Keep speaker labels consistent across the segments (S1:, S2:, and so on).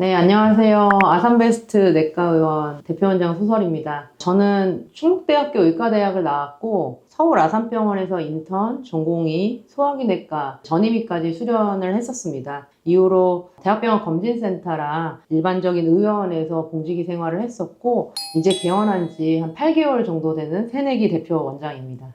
S1: 네, 안녕하세요. 아산베스트 내과의원 대표원장 소설입니다. 저는 충북대학교 의과대학을 나왔고 서울 아산병원에서 인턴, 전공의, 소화기 내과, 전임의까지 수련을 했었습니다. 이후로 대학병원 검진센터랑 일반적인 의원에서 공직이 생활을 했었고 이제 개원한 지 한 8개월 정도 되는 새내기 대표 원장입니다.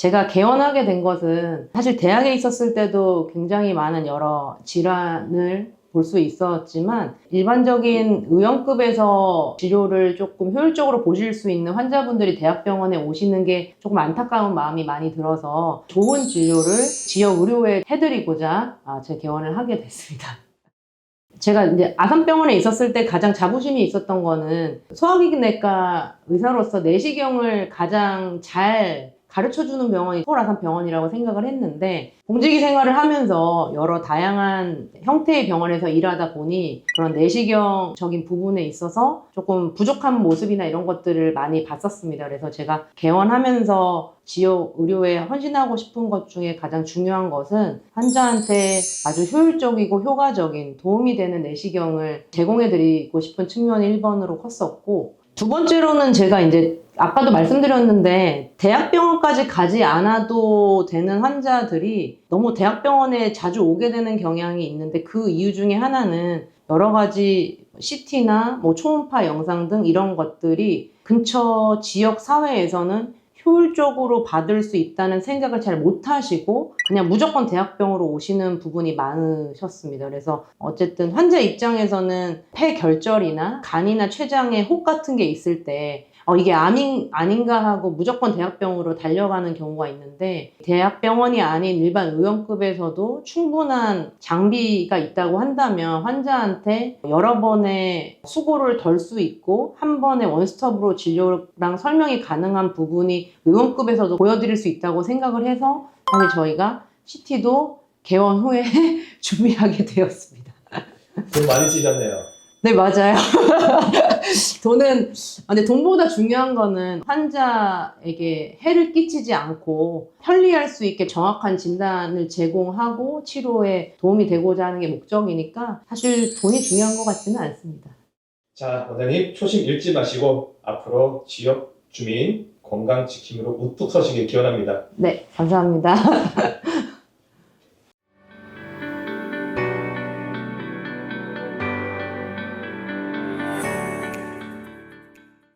S1: 제가 개원하게 된 것은 사실 대학에 있었을 때도 굉장히 많은 여러 질환을 볼 수 있었지만 일반적인 의원급에서 치료를 조금 효율적으로 보실 수 있는 환자분들이 대학병원에 오시는 게 조금 안타까운 마음이 많이 들어서 좋은 진료를 지역 의료에 해드리고자 아, 제 개원을 하게 됐습니다. 제가 이제 아산병원에 있었을 때 가장 자부심이 있었던 거는 소화기내과 의사로서 내시경을 가장 잘 가르쳐주는 병원이 서울 아산 병원이라고 생각을 했는데 공직이 생활을 하면서 여러 다양한 형태의 병원에서 일하다 보니 그런 내시경적인 부분에 있어서 조금 부족한 모습이나 이런 것들을 많이 봤었습니다. 그래서 제가 개원하면서 지역 의료에 헌신하고 싶은 것 중에 가장 중요한 것은 환자한테 아주 효율적이고 효과적인 도움이 되는 내시경을 제공해드리고 싶은 측면이 1번으로 컸었고 두 번째로는 제가 이제 아까도 말씀드렸는데 대학병원까지 가지 않아도 되는 환자들이 너무 대학병원에 자주 오게 되는 경향이 있는데 그 이유 중에 하나는 여러 가지 CT나 뭐 초음파 영상 등 이런 것들이 근처 지역 사회에서는 효율적으로 받을 수 있다는 생각을 잘 못하시고 그냥 무조건 대학병으로 오시는 부분이 많으셨습니다. 그래서 어쨌든 환자 입장에서는 폐결절이나 간이나 췌장에 혹 같은 게 있을 때 어, 이게 암인, 아닌가 하고 무조건 대학병으로 달려가는 경우가 있는데 대학병원이 아닌 일반 의원급에서도 충분한 장비가 있다고 한다면 환자한테 여러 번의 수고를 덜 수 있고 한 번에 원스톱으로 진료랑 설명이 가능한 부분이 의원급에서도 보여드릴 수 있다고 생각을 해서 사실 저희가 CT도 개원 후에 준비하게 되었습니다.
S2: 돈 많이 쓰셨네요.
S1: 네, 맞아요. 돈은, 아, 근데 돈보다 중요한 거는 환자에게 해를 끼치지 않고 편리할 수 있게 정확한 진단을 제공하고 치료에 도움이 되고자 하는 게 목적이니까 사실 돈이 중요한 것 같지는 않습니다.
S2: 자, 원장님 초심 잃지 마시고 앞으로 지역 주민 건강 지킴으로 우뚝 서시길 기원합니다.
S1: 네, 감사합니다.